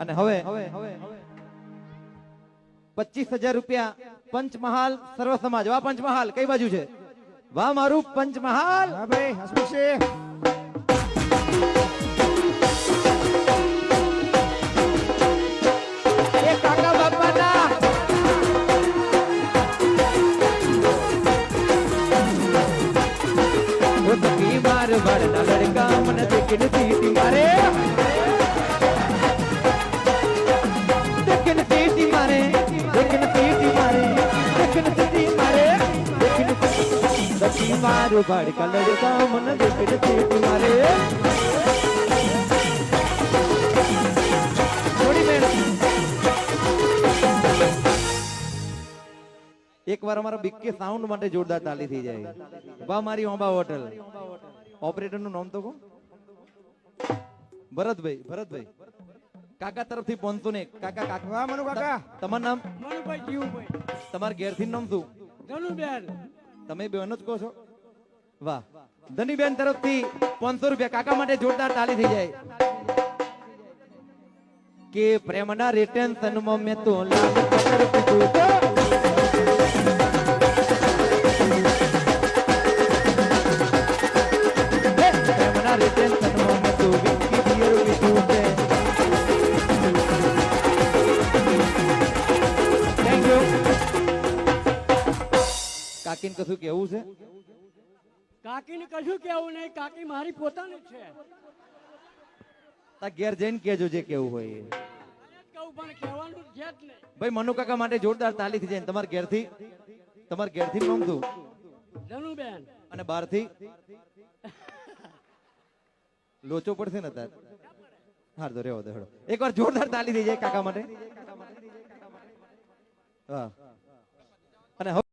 અને હવે પચીસ હજાર રૂપિયા પંચમહાલ સર્વ સમાજ વાહ, પંચમહાલ, કઈ બાજુ છે? વા મારું પંચમહાલ. હા, ભાઈ છે. માર વડકા લડકા મન દેખીને મારે. એકવાર અમારા બિક્કે સાઉન્ડ માટે જોરદાર તાલી થઈ જાય. વાહ મારી ઓંબા હોટલ. ઓપરેટરનું નામ તો કહો. ભરતભાઈ ભરતભાઈ. કાકા તરફથી પહોંચતો ને કાકા કાકા. મનુ કાકા. તમારું નામ? મનુભાઈ જીવુભાઈ. તમારા ઘેરથી નામ શું? ધનુબેન. તમે બેન જ કહો છો? વાહ. ધનીબેન તરફથી પાંચસો રૂપિયા. કાકા માટે જોરદાર તાલી થઈ જાય. કે પ્રેમના રિટેન્શનમાં મેં તો. કાકીને કશું કેવું છે? કાકીને કશું કેવું નહીં કાકી મારી પોતાની છે. તા ઘેર જઈને કેજો જે કેવું હોય એ. કહું પણ કહેવાનું છે જ નહીં. ભાઈ મનુ કાકા માટે જોરદાર તાલી થઈ જાય તમારા ઘેરથી. તમારા ઘેરથી શું ધનુબેન. અને બહારથી. લોચો પડશે ને તાર. હાર તો રેવો દે હેડો એકવાર જોરદાર તાલી થઈ જાય કાકા માટે. હા. અને હવે